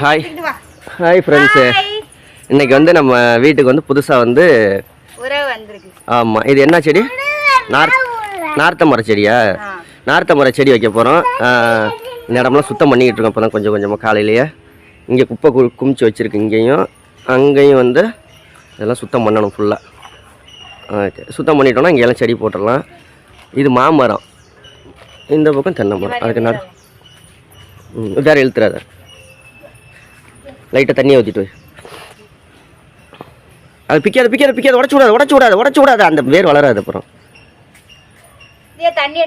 Hi hi friends இன்னைக்கு வந்து நம்ம வீட்டுக்கு வந்து புதுசாக வந்து ஆமாம் இது என்ன செடி? நார் நார்த்த மர செடியா? நார்த்த மர செடி வைக்க போகிறோம் இந்த இடம்லாம் சுத்தம் பண்ணிக்கிட்டு இருக்கோம் இப்போ தான் கொஞ்சம் கொஞ்சமாக காலையிலேயே. இங்கே குப்பை கு குமிச்சு வச்சுருக்கு இங்கேயும். அங்கேயும் வந்து இதெல்லாம் சுத்தம் பண்ணணும் ஃபுல்லாக ஓகே சுத்தம் பண்ணிட்டோம்னா இங்கெல்லாம் செடி போட்டுடலாம். இது மாமரம். இந்த பக்கம் தென்னை மரம். அதுக்கு நடு வேற இழுத்துறாத. லைட்டாக தண்ணியை ஊற்றிட்டு அது பிக்காத பிக்காத பிக்காத. உடச்சு விடாது உடச்சு விடாது உடச்சு விடாது. அந்த வேர் வளராது அப்புறம். தண்ணி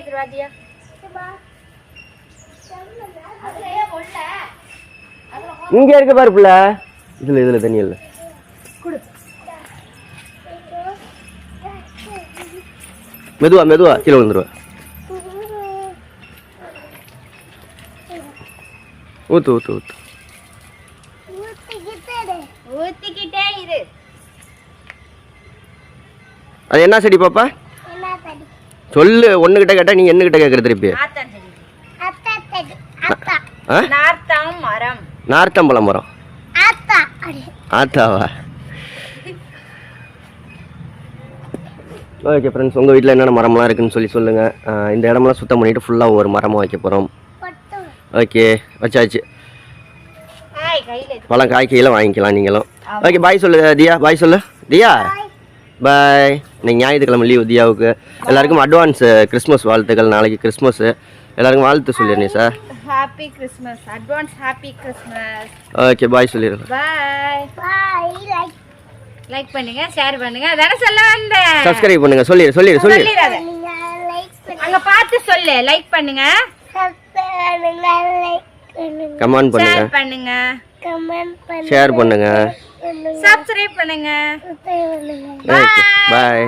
இங்கே இருக்க பாரு பிள்ளை. இதில் இதில் தண்ணி இல்லை. மெதுவா மெதுவா. கீழே விழுந்துருவா. ஊத்து ஊத்து ஊத்து. அது என்ன செடி பாப்பா? சொல்லு ஒன்றுகிட்ட கேட்டா நீ என்னகிட்ட கேட்குற திருப்பி? நார்த்தம்பழம் மரம். ஆத்தாவா? ஓகே ஃப்ரெண்ட்ஸ் உங்கள் வீட்டில் என்னென்ன மரம்லாம் இருக்குன்னு சொல்லி சொல்லுங்கள் இந்த இடமெல்லாம் சுத்தம் பண்ணிவிட்டு ஃபுல்லாக ஒரு மரமாக வைக்க போகிறோம் ஓகே வச்சாச்சு. பழம் காய்க்கையில் வாங்கிக்கலாம் நீங்களும். ஓகே பாய் சொல்லு தியா. பாய் சொல்லு. தியா? பாய் இன்னைக்கு ஞாயிற்றுக்கிழமை லீவு தியாவுக்கு எல்லாருக்கும் அட்வான்ஸ் கிறிஸ்மஸ் வாழ்த்துக்கள். நாளைக்கு கிறிஸ்மஸ் எல்லாருக்கும் வாழ்த்து சொல்லிடுறேன் sir. Happy Christmas advance happy Christmas okay bye சொல்லிடுறேன். பாய் லைக் பண்ணுங்க ஷேர் பண்ணுங்க. அதானே சொல்ல வந்தேன். சப்ஸ்கிரைப் பண்ணுங்க சொல்லிடு சொல்லிடு சொல்லிடு. அங்க பார்த்து சொல்லு. லைக் பண்ணுங்க. கமெண்ட் பண்ணுங்க ஷேர் பண்ணுங்க. ஷேர் பண்ணுங்க. சப்ஸ்கிரைப் பண்ணுங்க. பாய்